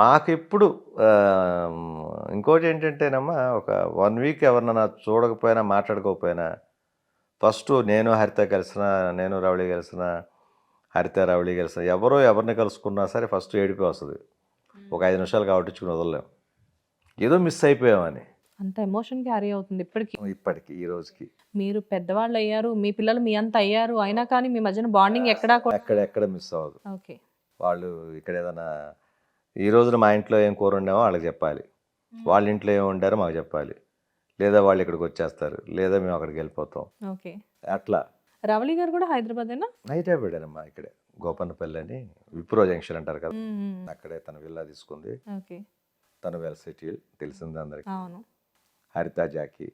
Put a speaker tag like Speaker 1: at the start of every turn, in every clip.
Speaker 1: మాకు ఇప్పుడు ఆ, ఇంకోటి ఏంటంటేనమ్మా ఒక వన్ వీక్ ఎవరినైనా చూడకపోయినా మాట్లాడుకోకపోయినా ఫస్ట్ నేను హరిత కలిసిన నేను రవళి కలిసిన హరిత రవళి కలిసిన ఎవరో ఎవరిని కలుసుకున్నా సరే ఫస్ట్ ఏడిపి వస్తుంది. ఒక ఐదు నిమిషాలు కాబట్టించుకుని వదలలేం. ఏదో మిస్ అయిపోయామని
Speaker 2: అంత ఎమోషన్ క్యారీ అవుతుంది ఇప్పటికి.
Speaker 1: ఇప్పటికి ఈ రోజుకి.
Speaker 2: మీరు పెద్దవాళ్ళు అయ్యారు మీ పిల్లలు మీ అంత అయ్యారు అయినా కానీ మీ మధ్యన బాండింగ్ ఎక్కడా కూడా
Speaker 1: ఎక్కడ ఎక్కడ మిస్ అవ్వదు.
Speaker 2: ఓకే.
Speaker 1: వాళ్ళు ఇక్కడ ఏదైనా ఈ రోజున మా ఇంట్లో ఏం కూర వండామో వాళ్ళకి చెప్పాలి. వాళ్ళ ఇంట్లో ఏం వండారో మాకు చెప్పాలి. లేదా వాళ్ళు ఇక్కడికి వచ్చేస్తారు లేదా మేము అక్కడికి వెళ్ళిపోతాం.
Speaker 2: ఓకే.
Speaker 1: అట్లా.
Speaker 2: రవళి గారు కూడా హైదరాబాదేనా?
Speaker 1: హైదరాబాదేనమ్మా ఇక్కడే. గోపన్నపల్లి అని విప్రో జంక్షన్ అంటారు కదా. అక్కడే తన విల్లా తీసుకుంది.
Speaker 2: ఓకే.
Speaker 1: తను వెల్ సెటిల్ తెలిసింది అందరికి. హరిత జాకి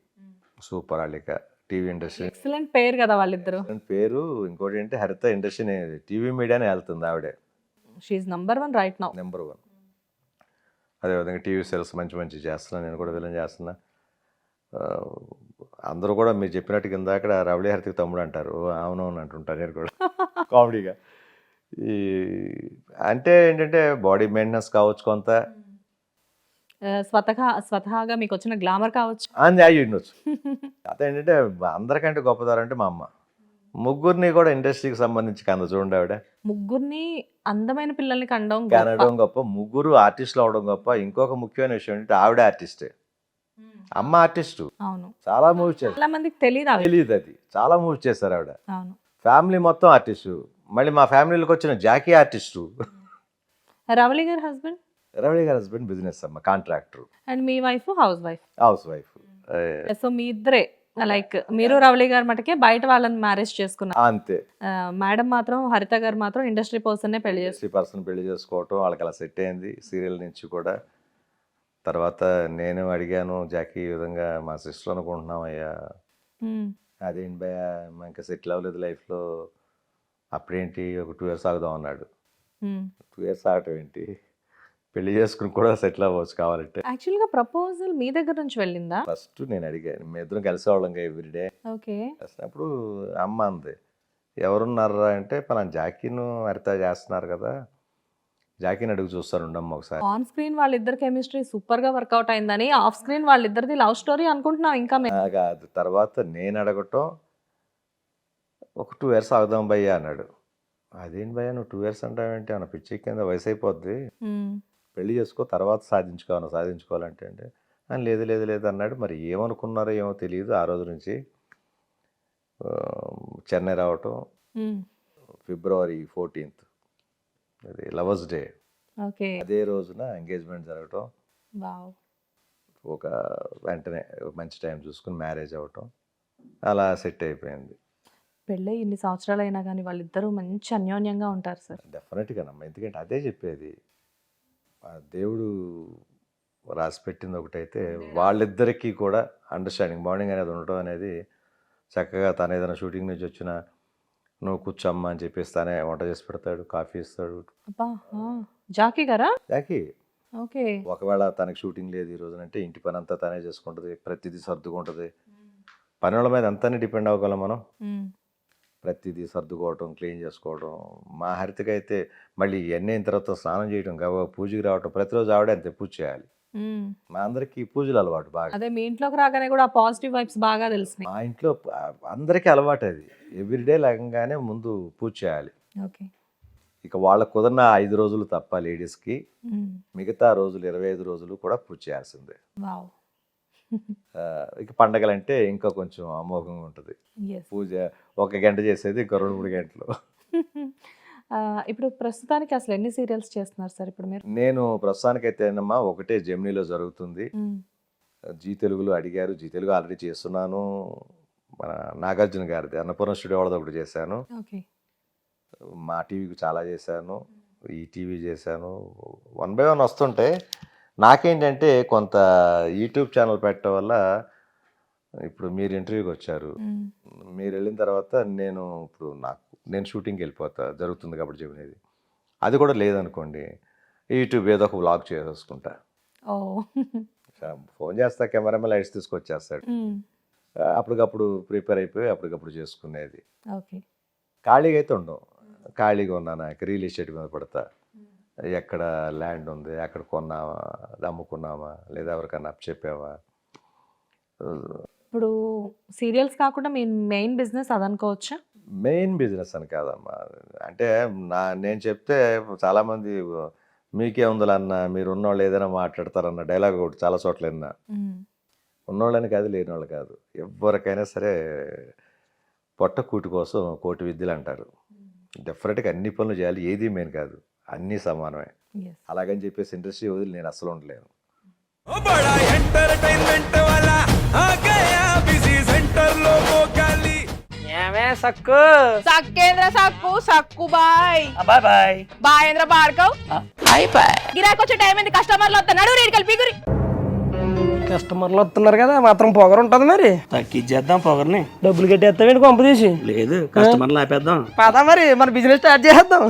Speaker 1: సూపర్ అల్లిక టీవీ ఇండస్ట్రీ.
Speaker 2: ఎక్సలెంట్ పేరు కదా వాళ్ళిద్దరు.
Speaker 1: పేరు. ఇంకోటి ఏంటి హరిత ఇండస్ట్రీ టీవీ మీడియానే వెళ్తుంది ఆవిడే.
Speaker 2: She number one right now
Speaker 1: number one అదేవిధంగా టీవీ సెల్స్ మంచి మంచి చేస్తున్నా నేను కూడా విలన్ చేస్తున్నా. అందరూ కూడా మీరు చెప్పినట్టు కింద అక్కడ రవళి హరితికి తమ్ముడు అంటారు. "ఓ, అవునవును అంటుంటారు నేను కూడా. కామెడీగా. ఈ అంటే ఏంటంటే బాడీ మెయింటెనెన్స్ కావచ్చు కొంత.
Speaker 2: స్వతహా స్వతహాగా మీకు వచ్చిన గ్లామర్ కావచ్చు.
Speaker 1: అంది అయ్యి ఉండొచ్చు. అదేంటంటే అందరికంటే గొప్పదారంటే మా అమ్మ. ముగ్గురిని కూడా ఇండస్ట్రీకి సంబంధించి కంద చూడండి ఆవిడ.
Speaker 2: ముగ్గురిని అందమైన పిల్లల్ని కండం.
Speaker 1: కనడం గొప్ప. ముగ్గురు ఆర్టిస్టులు అవడం గొప్ప. ఇంకొక ముఖ్యమైన విషయం ఏంటంటే ఆవిడ ఆర్టిస్టే. అమ్మ ఆర్టిస్టు.
Speaker 2: అవును.
Speaker 1: చాలా మూవీస్ చేస్తారు
Speaker 2: చాలా మందికి తెలియదు
Speaker 1: తెలియదు అది. చాలా మూవీస్ చేస్తారు ఆవిడ.
Speaker 2: అవును.
Speaker 1: ఫ్యామిలీ మొత్తం ఆర్టిస్టు. మళ్ళీ మా ఫ్యామిలీలోకి వచ్చిన జాకీ ఆర్టిస్టు.
Speaker 2: రవళి గారి husband?
Speaker 1: Ravali garu husband business అమ్మ contractor.
Speaker 2: And me wife house wife?
Speaker 1: House wife.
Speaker 2: So మీ ఇద్దరే? లైక్ మీరు రవళి గారు మటుకే బయట వాళ్ళని మ్యారేజ్ చేసుకున్నారు
Speaker 1: అంతే.
Speaker 2: మేడం మాత్రం హరిత గారు మాత్రం ఇండస్ట్రీ పర్సన్ పెళ్ళి
Speaker 1: ఇండస్ట్రీ పర్సన్ పెళ్ళి చేసుకోవటం వాళ్ళకి అలా సెట్ అయింది. సీరియల్ నుంచి కూడా. తర్వాత నేను అడిగాను జాకీ ఈ విధంగా మా సిస్టర్ అనుకుంటున్నాం అయ్యా.
Speaker 2: మ్మ్.
Speaker 1: అదేంటి భయ ఇంకా సెటిల్ అవ్వలేదు లైఫ్లో. అప్పుడేంటి? ఒక టూ ఇయర్స్ ఆగుదాం అన్నాడు. టూ ఇయర్స్ ఆగటం ఏంటి? పెళ్ళి చేసుకుని కూడా సెటిల్ అవ్వచ్చు కావాలంటే.
Speaker 2: యాక్చువల్గా ప్రపోజల్ మీ దగ్గర నుంచి వెళ్ళిందా?
Speaker 1: ఫస్ట్ నేను అడిగాను మీ ఇద్దరం కలిసేవాళ్ళం ఎవ్రీడే
Speaker 2: ఓకే.
Speaker 1: కలిసినప్పుడు అమ్మ అంది ఎవరున్నారా అంటే పలానా జాకీను హరిత చేస్తున్నారు కదా జాకీని అడుగు చూస్తాను ఉండమ్మ ఒకసారి.
Speaker 2: ఆన్ స్క్రీన్ వాళ్ళిద్దరు కెమిస్ట్రీ సూపర్గా వర్కౌట్ అయిందని ఆఫ్ స్క్రీన్ వాళ్ళిద్దరిది లవ్ స్టోరీ అనుకుంటున్నాం ఇంకా మేము.
Speaker 1: ఆ, కాదు తర్వాత నేను అడగటం ఒక టూ ఇయర్స్ ఆగుదాం భయ్యా అన్నాడు. అదేంటి భయ్యా నువ్వు టూ ఇయర్స్ అంటావేంటి? అన్న పిచ్చి కింద వయసు అయిపోద్ది
Speaker 2: మ్మ్.
Speaker 1: పెళ్ళి చేసుకో తర్వాత సాధించుకోవాలి సాధించుకోవాలంటే అంటే "ఆ, లేదు లేదు లేదు అన్నాడు. మరి ఏమనుకున్నారో ఏమో తెలియదు. ఆ రోజు నుంచి చెన్నై రావటం. February fourteenth. అది లవర్స్ డే.
Speaker 2: ఓకే.
Speaker 1: అదే రోజున ఎంగేజ్మెంట్ జరగటం. ఒక వెంటనే మంచి టైం చూసుకుని మ్యారేజ్ అవ్వటం. అలా సెట్ అయిపోయింది.
Speaker 2: పెళ్ళై ఇన్ని సంవత్సరాలు అయినా కానీ వాళ్ళిద్దరూ మంచి అన్యోన్యంగా ఉంటారు సార్.
Speaker 1: డెఫినెట్గానమ్మా ఎందుకంటే అదే చెప్పేది. దేవుడు రాసి పెట్టింది ఒకటైతే వాళ్ళిద్దరికీ కూడా అండర్స్టాండింగ్ బాండింగ్ అనేది ఉండటం అనేది చక్కగా తను ఏదైనా షూటింగ్ నుంచి వచ్చినా నువ్వు కూర్చోమ్మా అని చెప్పేసి తనే వంట చేసి పెడతాడు కాఫీ ఇస్తాడు.
Speaker 2: జాకీ గారా?
Speaker 1: యాకి
Speaker 2: ఓకే.
Speaker 1: ఒకవేళ తనకి షూటింగ్ లేదు ఈ రోజునంటే ఇంటి పని అంతా తనే చేసుకుంటుంది ప్రతిదీ సర్దుకుంటుంది. పని వాళ్ళ మీద అంతానే డిపెండ్ అవ్వగలం మనం. ప్రతిదీ సర్దుకోవటం క్లీన్ చేసుకోవడం మా హరితకి అయితే మళ్ళీ ఇవన్నీ అయిన తర్వాత స్నానం చేయడం గవ పూజకి రావటం ప్రతిరోజు ఆవిడే అంతే పూజ చేయాలి. మా అందరికీ పూజలు అలవాటు బాగా.
Speaker 2: అదే మీ ఇంట్లోకి రాగానే కూడా పాజిటివ్ వైబ్స్ బాగా తెలిసినాయి.
Speaker 1: మా ఇంట్లో అందరికీ అలవాటు అది. ఎవ్రీడే లేకంగానే ముందు పూజ చేయాలి.
Speaker 2: ఓకే.
Speaker 1: ఇక వాళ్ళకు కుదిరిన ఐదు రోజులు తప్ప లేడీస్కి. మిగతా రోజులు ఇరవై ఐదు రోజులు కూడా పూజ చేయాల్సిందే. ఇక పండగలంటే ఇంకా కొంచెం అమోఘంగా ఉంటుంది. పూజ ఒక గంట చేసేది ఇంకా రెండు మూడు గంటలు.
Speaker 2: ఇప్పుడు ప్రస్తుతానికి అసలు ఎన్ని సీరియల్స్ చేస్తున్నారు సార్ ఇప్పుడు మీరు?
Speaker 1: నేను ప్రస్తుతానికైతేనమ్మా ఒకటే జెమినీలో జరుగుతుంది. జీ తెలుగులో అడిగారు జీ తెలుగు ఆల్రెడీ చేస్తున్నాను. మన నాగార్జున గారిది అన్నపూర్ణ స్టూడియో వాళ్ళది ఒకటి చేశాను.
Speaker 2: ఓకే.
Speaker 1: మా టీవీకి చాలా చేశాను. ఈ టీవీ చేశాను. వన్ బై వన్ వస్తుంటే నాకేంటంటే కొంత యూట్యూబ్ ఛానల్ పెట్టడం వల్ల ఇప్పుడు మీరు ఇంటర్వ్యూకి వచ్చారు. మీరు వెళ్ళిన తర్వాత నేను ఇప్పుడు నాకు నేను షూటింగ్కి వెళ్ళిపోతా జరుగుతుంది కాబట్టి చెప్పినది. అది కూడా లేదనుకోండి యూట్యూబ్ ఏదో ఒక వ్లాగ్ చేసేసుకుంటా. ఫోన్ చేస్తా కెమెరామెన్ లైట్స్ తీసుకొచ్చేస్తాడు. అప్పటికప్పుడు ప్రిపేర్ అయిపోయి అప్పటికప్పుడు చేసుకునేది.
Speaker 2: ఓకే.
Speaker 1: ఖాళీగా అయితే ఉండవు ఖాళీగా ఉన్నాను రియల్ ఎస్టేట్ మీద పడతా. ఎక్కడ ల్యాండ్ ఉంది ఎక్కడ కొన్నామా అది అమ్ముకున్నామా లేదా ఎవరికన్నా చెప్పావా?
Speaker 2: ఇప్పుడు సీరియల్స్ కాకుండా మీ మెయిన్ బిజినెస్ అదనుకోవచ్చా?
Speaker 1: మెయిన్ బిజినెస్ అని కాదమ్మా. అంటే నా నేను చెప్తే చాలామంది మీకే ఉందిలే అన్న మీరు ఉన్నవాళ్ళు ఏదైనా మాట్లాడతారన్న డైలాగ్ ఒకటి చాలా చోట్ల విన్నా. ఉన్నోళ్ళని కాదు లేని వాళ్ళు కాదు. ఎవరికైనా సరే పొట్ట కూటి కోసం కోటి విద్యలు అంటారు. డెఫినెట్గా అన్ని పనులు చేయాలి ఏది మెయిన్ కాదు. అన్నీ సమానమే. అలాగని చెప్పేసి ఇండస్ట్రీ వదిలి నేను అసలు ఉండలేను.
Speaker 3: సక్కు?
Speaker 4: సక్కేంద్ర సక్కు సక్కు బాయ్.
Speaker 3: Bye bye.
Speaker 4: బాయ్ ఏంద్ర బాడకవ్
Speaker 3: బాయ్ బాయ్.
Speaker 4: గిరాకి వచ్చే టైం ఏంది? కస్టమర్లు వస్తున్నారు రేడికల్ పిగురి
Speaker 3: కస్టమర్లు వస్తున్నారు కదా మాత్రం పొగరు ఉంటది మరి. తగ్గిచ్చేద్దాం పొగర్ని. డబ్బులు కట్టేస్తామేంటి కొంప తీసి? లేదు కస్టమర్లు ఆపేద్దాం పదా మరి మన బిజినెస్ స్టార్ట్ చేద్దాం.